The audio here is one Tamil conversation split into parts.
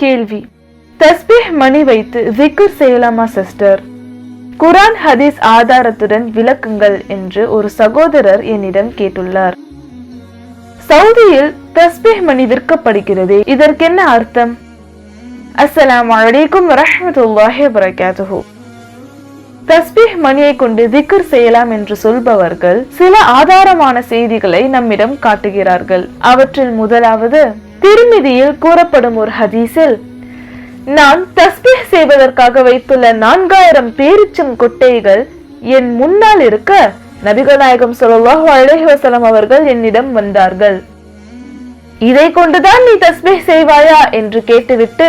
கேள்வி. தஸ்பீஹ் மணி வைத்து zikr செய்யலாமா சிஸ்டர்? குரான் ஹதீஸ் ஆதாரத்துடன் விளக்குங்கள் என்று ஒரு சகோதரர் என்னிடம் கேட்டுள்ளார். சவுதியில் தஸ்பீஹ் மணி விற்கப்படுகிறது இதற்கென்ன அர்த்தம்? அஸ்ஸலாம் அலைக்கும் வரஹ்மத்துல்லாஹி வபரகாத்துஹு. தஸ்பீஹ் மணியை கொண்டு திக்ர் செய்யலாம் என்று சொல்பவர்கள் சில ஆதாரமான செய்திகளை நம்மிடம் காட்டுகிறார்கள். அவற்றில் முதலாவது திருமிதியில் கூறப்படும் ஒரு ஹதீஸில் நான் தஸ்பீஹ் செய்வதற்காக வைத்துள்ள நான்காயிரம் பேரிச்சம் கொட்டைகள் என் முன்னால் இருக்க நபிகள் நாயகம் ஸல்லல்லாஹு அவர்கள் என்னிடம் வந்தார்கள். இதை கொண்டுதான் நீ தஸ்பீஹ் செய்வாயா? என்று கேட்டுவிட்டு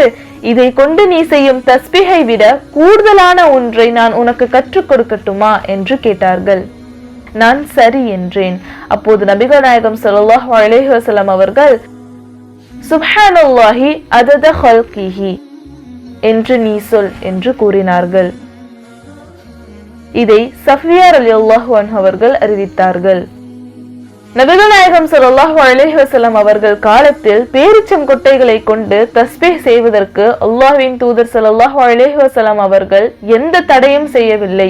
இதை கொண்டு நீ செய்யும் தஸ்பிகை விட கூடுதலான ஒன்றை நான் உனக்கு கற்றுக் கொடுக்கட்டுமா? என்று கேட்டார்கள். நான் சரி என்றேன். அப்போது நபிகள் நாயகம் ஸல்லல்லாஹு அலைஹி அவர்கள் சுப்ஹானல்லாஹி அதத ஹல்கிஹி என்று நீ சொல் என்று கூறினார்கள். இதை சஃபியார் அலி அன்ஹு அவர்கள் அறிவித்தார்கள். நபிகள் நாயகம் ஸல்லல்லாஹு அலைஹி அவர்கள் காலத்தில் பேரிச்சம் கொட்டைகளை கொண்டு தஸ்பே செய்வதற்கு அல்லாஹ்வின் தூதர் ஸல்லல்லாஹு அலைஹி வஸல்லம் அவர்கள் எந்த தடையும் செய்யவில்லை.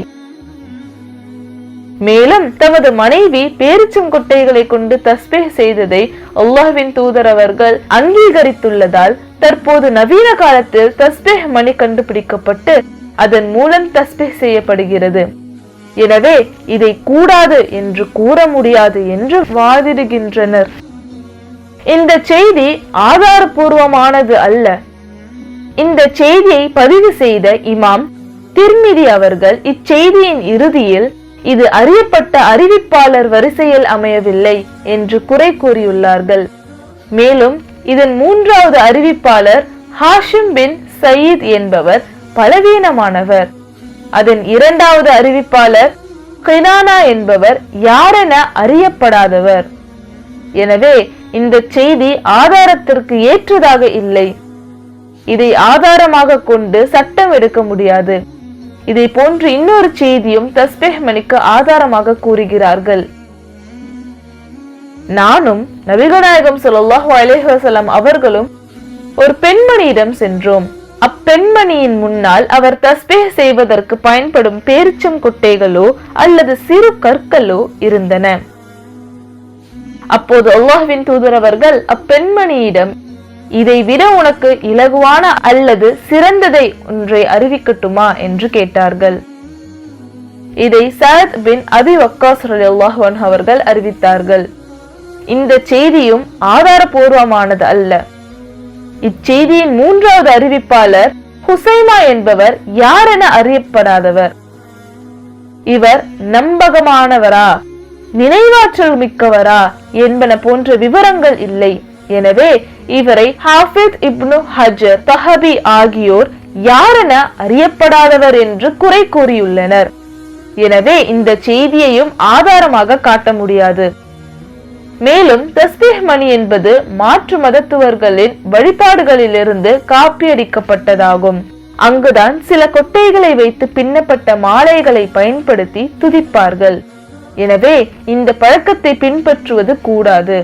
மேலும் தமது மனைவி பேரிச்சம் குட்டைகளை கொண்டு தஸ்பே செய்ததை அல்லாஹ்வின் தூதர் அவர்கள் அங்கீகரித்துள்ளதால் தற்போது நவீன காலத்தில் தஸ்பேஹ் மணி கண்டுபிடிக்கப்பட்டு அதன் மூலம் தஸ்பீஹ் செய்யப்படுகிறது. எனவே இதை கூடாது என்று கூற முடியாது என்று வாதிடுகின்றனர். இந்த செய்தி ஆதாரபூர்வமானது அல்ல. இந்த செய்தியை பதிவு செய்த இமாம் திருமிதி அவர்கள் இச்செய்தியின் இறுதியில் இது அறியப்பட்ட அறிவிப்பாளர் வரிசையில் அமையவில்லை என்று குறை கூறியுள்ளார்கள். மேலும் இதன் மூன்றாவது அறிவிப்பாளர் ஹாஷிம் பின் சயீத் என்பவர் பலவீனமானவர். அதன் இரண்டாவது அறிவிப்பாளர் கினானா என்பவர் யாரென அறியப்படாதவர். எனவே இந்த செய்தி ஆதாரத்திற்கு ஏற்றதாக இல்லை. இதை ஆதாரமாக கொண்டு சட்டம் எடுக்க முடியாது. இதை போன்று இன்னொரு செய்தியும் தஸ்பேஹ் ஆதாரமாக கூறுகிறார்கள். நானும் நபிகநாயகம் சொல்லாஹு அலைஹி அவர்களும் ஒரு பெண்மணியிடம் சென்றோம். அப்பெண்மணியின் முன்னால் அவர் தஸ்பீஹ் செய்வதற்கு பயன்படும் பேரிச்சம் குட்டைகளோ அல்லது சிறு கற்களோ இருந்தன. அப்போது அல்லாஹ்வின் தூதரவர்கள் அப்பெண்மணியிடம் இதை விட உனக்கு இலகுவான அல்லது சிறந்ததை ஒன்றை அறிவிக்கட்டுமா என்று கேட்டார்கள். இதை சரத் பின் அபி வக்காஸ் ரலியல்லாஹு அவர்கள் அறிவித்தார்கள். இந்த செய்தியும் ஆதாரபூர்வமானது அல்ல. இச்செய்தியின் மூன்றாவது அறிவிப்பாளர் ஹுசைமா என்பவர் யாரென அறியப்படாதவர்? இவர் நம்பகமானவரா? நினைவாற்றல் மிக்கவரா? என்பன போன்ற விவரங்கள் இல்லை. எனவே இவரை ஹாஃபித் இப்னு ஹஜர் தஹபி ஆகியோர் யாரென அறியப்படாதவர் என்று குறை கூறியுள்ளனர். எனவே இந்த செய்தியையும் ஆதாரமாக காட்ட முடியாது. மேலும் தஸ்பீஹ் மணி என்பது மாற்று மதத்துவர்களின் வழிபாடுகளிலிருந்து காப்பியடிக்கப்பட்டதாகும். அங்குதான் சில கொட்டைகளை வைத்து பின்னப்பட்ட மாலைகளை பயன்படுத்தி துதிப்பார்கள். எனவே இந்த பழக்கத்தை பின்பற்றுவது கூடாது.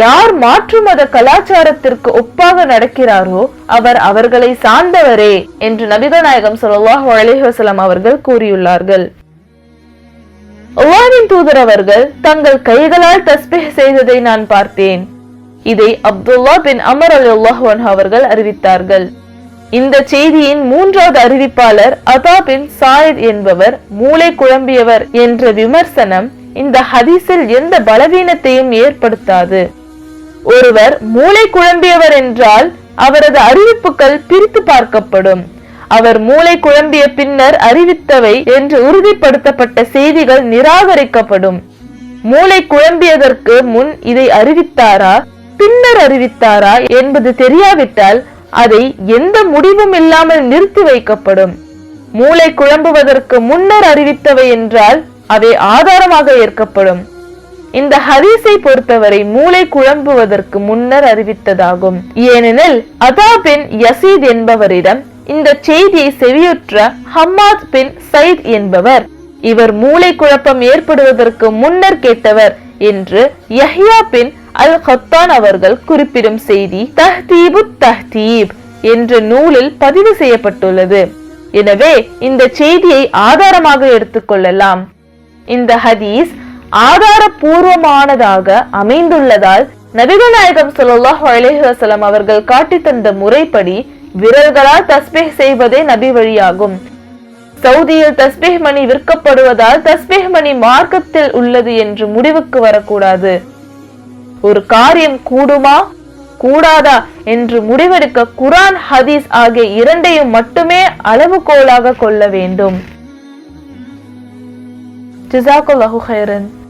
யார் மாற்று மத கலாச்சாரத்திற்கு ஒப்பாக நடக்கிறாரோ அவர் அவர்களை சார்ந்தவரே என்று நபிகள் நாயகம் ஸல்லல்லாஹு அவர்கள் கூறியுள்ளார்கள். அல்லாவின் தூதர் அவர்கள் தங்கள் கைகளால் தஸ்பிஹ் செய்ததை நான் பார்த்தேன். இதை அப்துல்லா பின் அமர் அல்லாஹு அவர்கள் அறிவித்தார்கள். இந்த செய்தியின் மூன்றாவது அறிவிப்பாளர் அதா பின் சாயித் என்பவர் மூளை குழம்பியவர் என்ற விமர்சனம் இந்த ஹதீஸில் எந்த பலவீனத்தையும் ஏற்படுத்தாது. ஒருவர் மூளை குழம்பியவர் என்றால் அவரது அறிவிப்புகள் பிரித்து பார்க்கப்படும். அவர் மூளை குழம்பிய பின்னர் அறிவித்தவை என்று உறுதிப்படுத்தப்பட்ட செய்திகள் நிராகரிக்கப்படும். மூளை குழம்பியதற்கு முன் இதை அறிவித்தாரா? பின்னர் அறிவித்தாரா என்பது தெரியாவிட்டால் அதை எந்த முடிவும் இல்லாமல் நிறுத்தி வைக்கப்படும். மூளை குழம்புவதற்கு முன்னர் அறிவித்தவை என்றால் அவை ஆதாரமாக ஏற்கப்படும். இந்த ஹதீஸை பொறுத்தவரை மூளை குழம்புவதற்கு முன்னர் அறிவித்ததாகும். ஏனெனில் அதா பின் யசீத் என்பவரிடம் இந்த செய்தியை செவியுற்ற ஹம்மாத் பின் சயித் என்பவர் இவர் மூளை குழப்பம் ஏற்படுவதற்கு முன்னர் கேட்டவர் என்று யஹ்யா பின் அல் ஹத்தான் அவர்கள் குறிப்பிடும் செய்தி தஹ்தீபு தஹ்தீப் என்ற நூலில் பதிவு செய்யப்பட்டுள்ளது. எனவே இந்த செய்தியை ஆதாரமாக எடுத்துக்கொள்ளலாம் இந்த ஹதீஸ் ஆதாரபூர்வமானதாக அமைந்துள்ளதால் நபிகள் நாயகம் ஸல்லல்லாஹு அவர்கள் காட்டித் தந்த முறைப்படி விரல்களால் தஸ்பேஹ் செய்வதே நபி வழியாகும். சவுதியில் தஸ்பேஹ் மணி விற்கப்படுவதால் தஸ்பேஹ் மணி மார்க்கத்தில் உள்ளது என்று முடிவுக்கு வரக்கூடாது. ஒரு காரியம் கூடுமா? கூடாதா? என்று முடிவெடுக்க குரான் ஹதீஸ் ஆகிய இரண்டையும் மட்டுமே அளவுகோலாக கொள்ள வேண்டும். ஜிசாக்குல்லாஹு ஹைரன்